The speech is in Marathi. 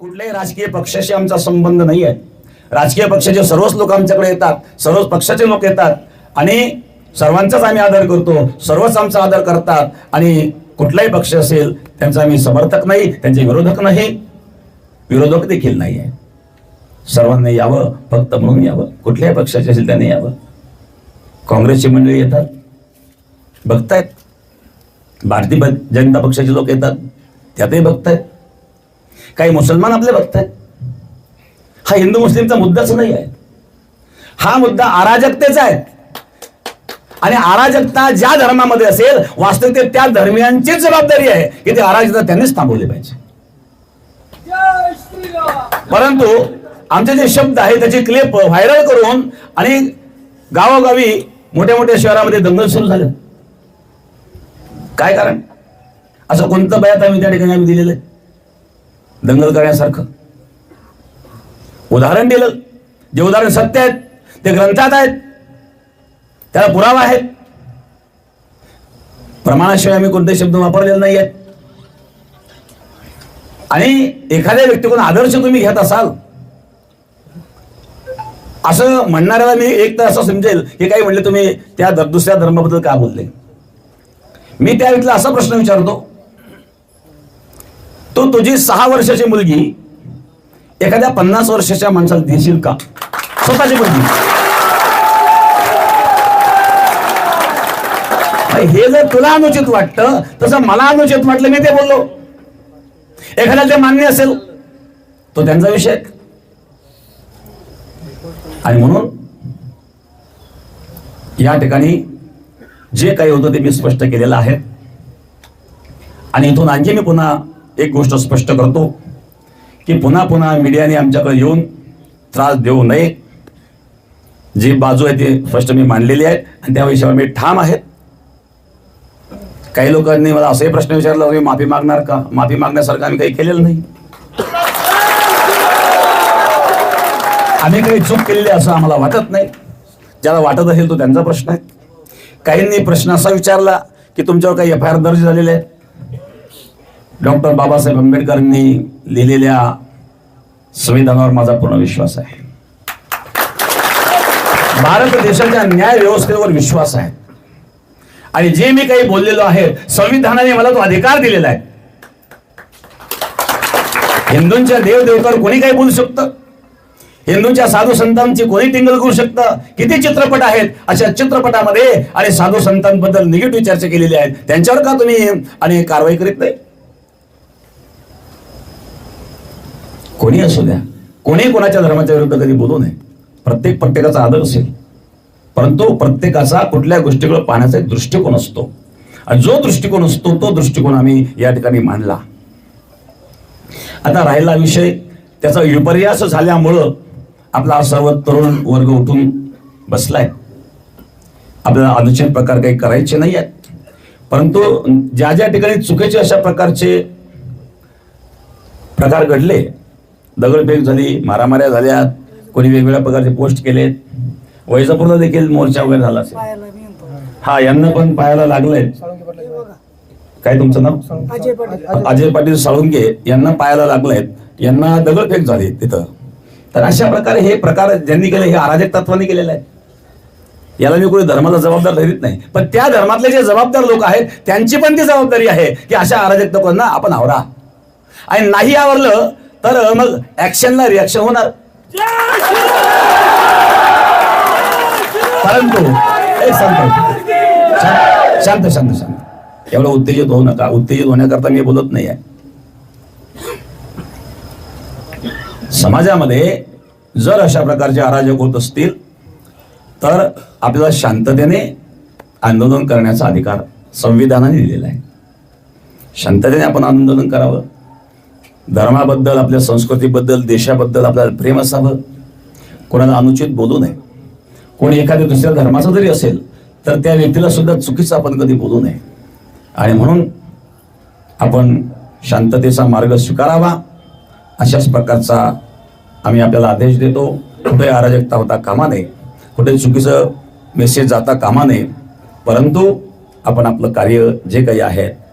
कुठल्याही राजकीय पक्षाशी आमचा संबंध नाही आहे राजकीय पक्षाचे सर्वच लोक आमच्याकडे येतात सर्वच पक्षाचे लोक येतात आणि सर्वांचाच आम्ही आदर करतो सर्वच आमचा आदर करतात आणि कुठलाही पक्ष असेल त्यांचा आम्ही समर्थक नाही त्यांचे विरोधक नाही. विरोधक देखील नाही आहे सर्वांनी यावं फक्त म्हणून यावं. कुठल्याही पक्षाचे असेल त्याने यावं. काँग्रेसची मंडळी येतात. बघतायत. भारतीय जनता पक्षाचे लोक येतात. त्यातही बघतायत. काही मुसलमान आपले बघतायत. हा हिंदू मुस्लिमचा मुद्दाच नाही आहे. हा मुद्दा अराजकतेचा आहे. आणि अराजकता ज्या धर्मामध्ये असेल वास्तविकते त्या धर्मियांचीच जबाबदारी आहे की ते अराजकता त्यांनीच थांबवली पाहिजे. परंतु आमचे जे शब्द आहे त्याचे क्लिप व्हायरल करून आणि गावोगावी मोठ्या मोठ्या शहरामध्ये दंगल सुरू झाले. काय कारण? असं कोणतं बयात आम्ही त्या ठिकाणी आम्ही दिलेलं आहे? दंगल करण्यासारखं. उदाहरण दिलं. जे उदाहरण सत्य आहेत ते ग्रंथात आहेत त्याला पुरावा आहेत. प्रमाणाशिवाय आम्ही कोणते शब्द वापरलेले नाही आहेत आणि एखाद्या व्यक्तीकडून आदर्श तुम्ही घेत असाल असं म्हणणाऱ्याला मी एक तर असं समजेल की काही म्हणले तुम्ही त्या दुसऱ्या धर्माबद्दल का बोलले? मी त्या व्यक्तीला असा प्रश्न विचारतो तो तुझी सहा वर्षाची मुलगी एखाद्या पन्नास वर्षाच्या माणसाला देशील का? स्वतःची मुलगी. हे जर तुला अनुचित वाटतं तसं मला अनुचित वाटलं मी ते बोललो. एखाद्याला ते मान्य असेल तो त्यांचा विषय आणि म्हणून या ठिकाणी जे काही होतं ते मी स्पष्ट केलेलं आहे. आणि इथून आणखी मी पुन्हा एक गोष्ट स्पष्ट करतो की पुन्हा पुन्हा मीडियाने आमच्याकडे येऊन त्रास देऊ नये. जी बाजू आहे ती स्पष्ट मी मांडलेली आहे आणि त्या विषयावर मी ठाम आहे. काही लोकांनी मला असाही प्रश्न विचारला मी माफी मागणार का? माफी मागण्यासारखं आम्ही काही केलेलं नाही. आम्ही काही चूक केलेली आहे असं आम्हाला वाटत नाही. ज्याला वाटत असेल तो त्यांचा प्रश्न आहे. काहींनी प्रश्न असा विचारला की तुमच्यावर काही एफ आय आर दर्ज झालेले आहे. डॉक्टर बाबासाहेब आंबेडकरांनी लिहिलेल्या संविधानावर माझा पूर्ण विश्वास आहे. भारत देशाच्या न्याय व्यवस्थेवर विश्वास आहे. आणि जे मी काही बोललेलो आहे संविधानाने मला तो अधिकार दिलेला आहे. हिंदूंच्या देवदेवतावर कोणी काही बोलू शकतं? हिंदूंच्या साधू संतांची कोणी टिंगल करू शकतं? किती चित्रपट आहेत अशा चित्रपटामध्ये? आणि साधू संतांबद्दल निगेटिव्ह चर्चा केलेली आहे त्यांच्यावर का तुम्ही आणि कारवाई करीत नाही? कोणी असू द्या. कोणी कोणाच्या धर्माच्या विरुद्ध कधी बोलू नये. प्रत्येक प्रत्येकाचा आदर असेल. परंतु प्रत्येकाचा कुठल्या गोष्टीकडे पाहण्याचा एक दृष्टिकोन असतो. आणि जो दृष्टिकोन असतो तो दृष्टिकोन आम्ही या ठिकाणी मांडला. आता राहिला विषय. त्याचा विपर्यास झाल्यामुळं आपला सर्व तरुण वर्ग उठून बसलाय. आपल्याला अनुचित प्रकार काही करायचे नाही आहेत. परंतु ज्या ज्या ठिकाणी चुकीचे अशा प्रकारचे प्रकार घडले दगडफेक झाली मारामाऱ्या झाल्या कोणी वेगवेगळ्या प्रकारचे पोस्ट केलेत. वैजापूरला देखील मोर्चा वगैरे झाला असेल. हा यांना पण पायाला लागलंय. काय तुमचं नाव? अजय पाटील. अजय पाटील साळुंके यांना पायाला लागलेत यांना दगडफेक झाली तिथं. तर अशा प्रकारे हे प्रकार ज्यांनी केले हे अराजक तत्वाने केलेले आहेत याला मी कोणी धर्माला जबाबदार धरीत नाही. पण त्या धर्मातले जे जबाबदार लोक आहेत त्यांची पण ती जबाबदारी आहे की अशा अराजक तत्वांना आपण आवरा. आणि नाही आवरलं तर मग ऍक्शनला रिॲक्शन होणार. परंतु एक शांत. शांत- शांत शांत. शांत एवढं उत्तेजित होऊ नका. उत्तेजित होण्याकरता मी बोलत नाही आहे समाजामध्ये जर अशा प्रकारचे अराजक होत असतील तर आपल्याला शांततेने आंदोलन करण्याचा अधिकार संविधानाने दिलेला आहे. शांततेने आपण आंदोलन करावं. धर्माबद्दल आपल्या संस्कृतीबद्दल देशाबद्दल आपल्याला प्रेम असावं? कोणाला अनुचित बोलू नये. कोणी एखाद्या दुसऱ्या धर्माचा जरी असेल तर त्या व्यक्तीला सुद्धा चुकीचं आपण कधी बोलू नये. आणि म्हणून आपण शांततेचा मार्ग स्वीकारावा. अशाच प्रकारचा आम्ही आपल्याला आदेश देतो. कुठे अराजकता होता कामा नये. कुठे चुकीचं मेसेज जाता कामा नये. परंतु आपण आपलं कार्य जे काही आहे